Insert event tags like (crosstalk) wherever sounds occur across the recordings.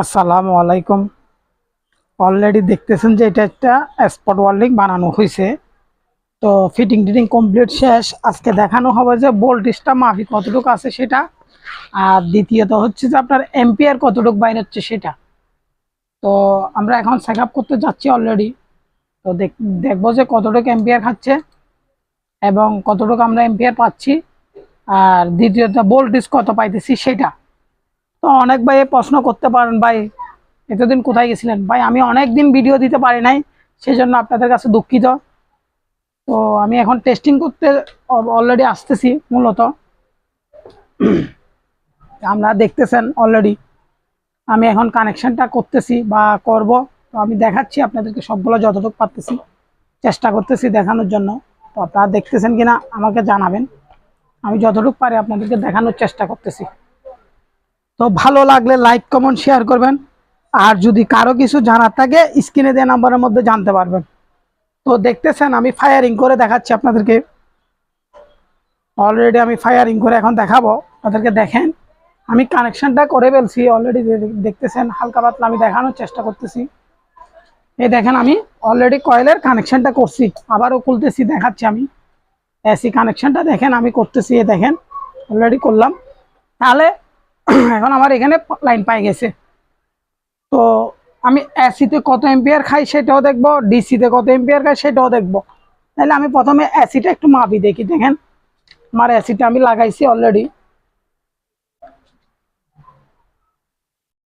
আসসালামু আলাইকুম। অলরেডি দেখতেছেন যে এটা একটা স্পট ওয়ার্ল্ডিং বানানো হয়েছে তো ফিটিং টিটিং কমপ্লিট শেষ। আজকে দেখানো হবে যে ভোল্টেজটা মাফি কতটুকু আছে সেটা। আর দ্বিতীয়ত হচ্ছে যে আপনার এম্পিয়ার কতটুকু বাইরে হচ্ছে সেটা। তো আমরা এখন চেক করতে যাচ্ছি অলরেডি তো দেখ- দেখব যে কতটুকু এম্পিয়ার খাচ্ছে এবং কতটুকু আমরা এম্পিয়ার পাচ্ছি। আর দ্বিতীয়ত ভোল্টেজ কত পাইতেছি সেটা। তো অনেক ভাই প্রশ্ন করতে পারেন, ভাই, এতদিন কোথায় গেছিলেন? ভাই, আমি অনেক দিন ভিডিও দিতে পারি নাই সেই জন্য আপনাদের কাছে দুঃখিত। তো আমি এখন টেস্টিং করতে অলরেডি আসতেছি, মূলত। আমরা দেখতেছেন অলরেডি আমি এখন কানেকশনটা করতেছি বা করব। তো আমি দেখাচ্ছি আপনাদেরকে সবগুলো যতটুকু পারতেছি। চেষ্টা করতেছি দেখানোর জন্য। তো আপনারা দেখতেছেন কিনা আমাকে জানাবেন। আমি যতটুকু পারি আপনাদেরকে দেখানোর চেষ্টা করতেছি। তো ভালো লাগলে লাইক কমেন্ট শেয়ার করবেন। আর যদি কারও কিছু জানার থাকে স্ক্রিনে দেওয়া নাম্বারের মধ্যে জানতে পারবেন। তো দেখতেছেন, আমি ফায়ারিং করে দেখাচ্ছি আপনাদেরকে। অলরেডি আমি ফায়ারিং করে এখন দেখাবো। আপনাদেরকে দেখেন, আমি কানেকশনটা করে ফেলছি। অলরেডি দেখতেছেন, হালকা পাতলা আমি দেখানোর চেষ্টা করতেছি। এই দেখেন আমি অলরেডি কয়েলের কানেকশনটা করছি। আবারও খুলতেছি, দেখাচ্ছি আমি। এসি কানেকশনটা দেখেন, আমি করতেছি এ দেখেন অলরেডি করলাম। তাহলে (coughs) এখন আমার এখানে লাইন পাই গেছে। তো আমি এসিতে কত এম্পিয়ার খাই সেটাও দেখব ডিসিতে কত এম্পিয়ার খাই সেটাও দেখব। তাহলে আমি প্রথমে এসিটা একটু মাপি দেখি, দেখেন। আমার এসিটা আমি লাগাইছি অলরেডি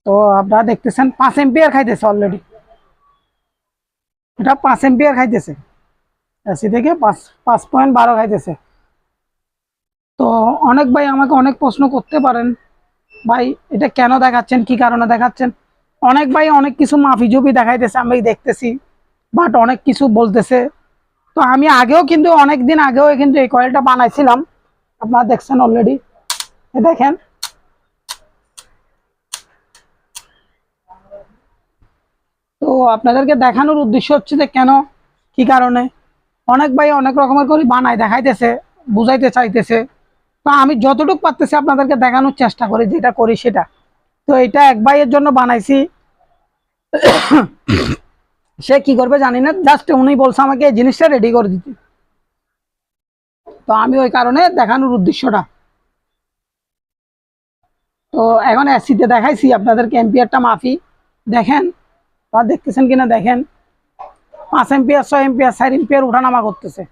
তো আপনারা দেখতেছেন পাঁচ এম্পিয়ার খাইতেছে অলরেডি এটা পাঁচ এম্পিয়ার খাইতেছে। এসি থেকে পাঁচ পাঁচ পয়েন্ট বারো খাইতেছে। তো অনেক ভাই আমাকে অনেক প্রশ্ন করতে পারেন। ভাই, এটা কেন দেখাচ্ছেন? কি কারণে দেখাচ্ছেন? অনেক ভাই অনেক কিছু মাফি জুপি দেখাইতেছে, আমি দেখতেছি বাট অনেক কিছু বলতেছে। তো আমি আগেও কিন্তু অনেক দিন আগেও কিন্তু এই কয়েলটা বানাইছিলাম। আপনারা দেখছেন অলরেডি দেখেন। তো আপনাদেরকে দেখানোর উদ্দেশ্য হচ্ছে যে কেন, কি কারণে? অনেক ভাই অনেক রকমের করে বানায়, দেখাইতেছে, বুঝাইতে চাইতেছে। তো আমি যতটুকু পারতেছি আপনাদেরকে দেখানোর চেষ্টা করি, যেটা করি সেটা। তো এটা এক ভাইয়ের জন্য বানাইছি। সে কি করবে জানি না জাস্ট উনি বলছে আমাকে এই জিনিসটা রেডি করে দিতে। তো আমি ওই কারণে দেখানোর উদ্দেশ্যটা। তো এখন এসিতে দেখাইছি, আপনাদেরকে এম্পিয়ারটা মাফি। দেখেন, বা দেখতেছেন কিনা, দেখেন। পাঁচ এম্পিয়ার ছয় এম্পিয়ার চার এম্পিয়ার উঠানামা করতেছে।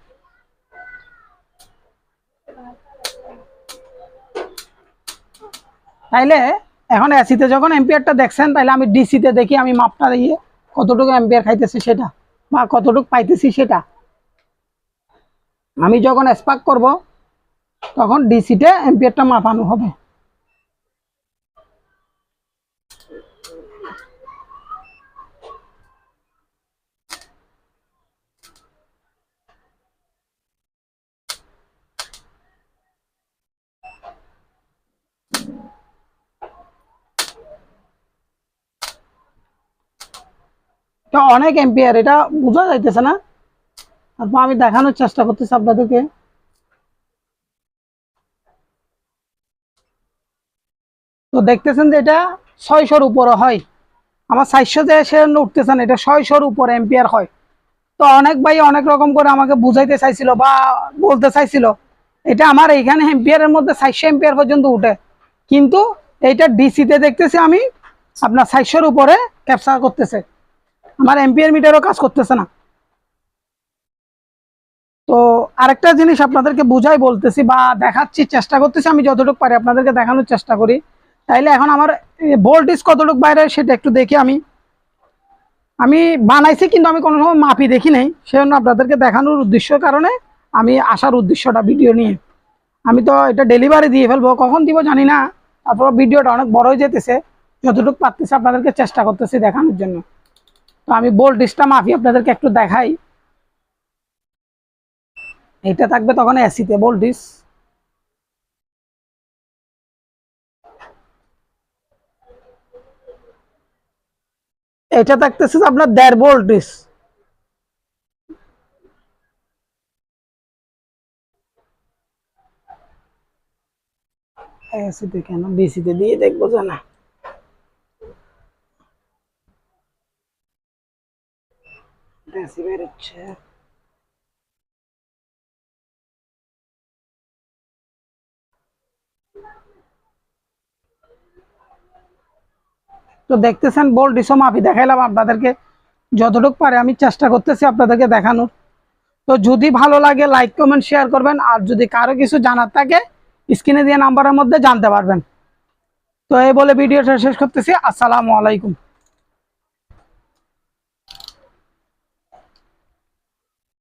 তাইলে এখন এসিতে যখন এম্পিয়ারটা দেখছেন তাহলে আমি ডিসিতে দেখি আমি মাপটা দিয়ে কতটুকু এম্পিয়ার খাইতেছি সেটা বা কতটুকু পাইতেছি সেটা। আমি যখন স্পার্ক করব, তখন ডিসিতে এম্পিয়ারটা মাপানো হবে। তো অনেক এম্পিয়ার এটা বোঝা যাইতেছে না। তারপর আমি দেখানোর চেষ্টা করতেছি আপনাদেরকে। তো দেখতেছেন যে এটা ছয়শোর উপরে হয়। আমার চারশো যে সে উঠতেছে না, এটা ছয়শোর উপরে এম্পিয়ার হয়। তো অনেক ভাই অনেক রকম করে আমাকে বুঝাইতে চাইছিল বা বলতে চাইছিল, এটা আমার এইখানে এম্পিয়ারের মধ্যে চারশো এম্পিয়ার পর্যন্ত উঠে। কিন্তু এইটা ডিসিতে দেখতেছি আমি, আপনার চারশোর উপরে ক্যাপচার করতেছে। আমার এম্পিয়ার মিটারও কাজ করতেছে না। তো আরেকটা জিনিস আপনাদেরকে বুঝাই বলতেছি বা দেখাচ্ছি, চেষ্টা করতেছি, আমি যতটুকু পারি আপনাদেরকে দেখানোর চেষ্টা করি। তাইলে এখন আমার ভোল্টেজ কতটুকু বাইরে সেটা একটু দেখি আমি। আমি বানাইছি কিন্তু আমি কোনো সময় মাপি দেখি নাই, সেজন্য আপনাদেরকে দেখানোর উদ্দেশ্য কারণে আমি আসার উদ্দেশ্যটা ভিডিও নিয়ে। আমি তো এটা ডেলিভারি দিয়ে ফেলব, কখন দিব জানি না, তারপর ভিডিওটা অনেক বড় হয়ে যেতেছে, যতটুকু পারতেছি আপনাদেরকে চেষ্টা করতেছি দেখানোর জন্য। তো আমি ভোল্টেজটা মাফি, আপনাদেরকে একটু দেখাই। এটা থাকবে তখন এসিতে ভোল্টেজ এটা থাকতেছে আপনার দেড় ভোল্টেজ এসিতে কেন? ডিসিতে দিয়ে দেখব যে না ডেসি বেরোচ্ছে তো দেখতেছেন বোল্ট ডিসো মাফি, দেখাইলাম আপনাদেরকে। যতটুকু পারে আমি চেষ্টা করতেছি আপনাদেরকে দেখানোর। তো যদি ভালো লাগে লাইক কমেন্ট শেয়ার করবেন। আর যদি কারও কিছু জানার থাকে, স্ক্রিনে দিয়ে নাম্বারের মধ্যে জানতে পারবেন। তো এই বলে ভিডিওটা শেষ করতেছি। আসসালামু আলাইকুম।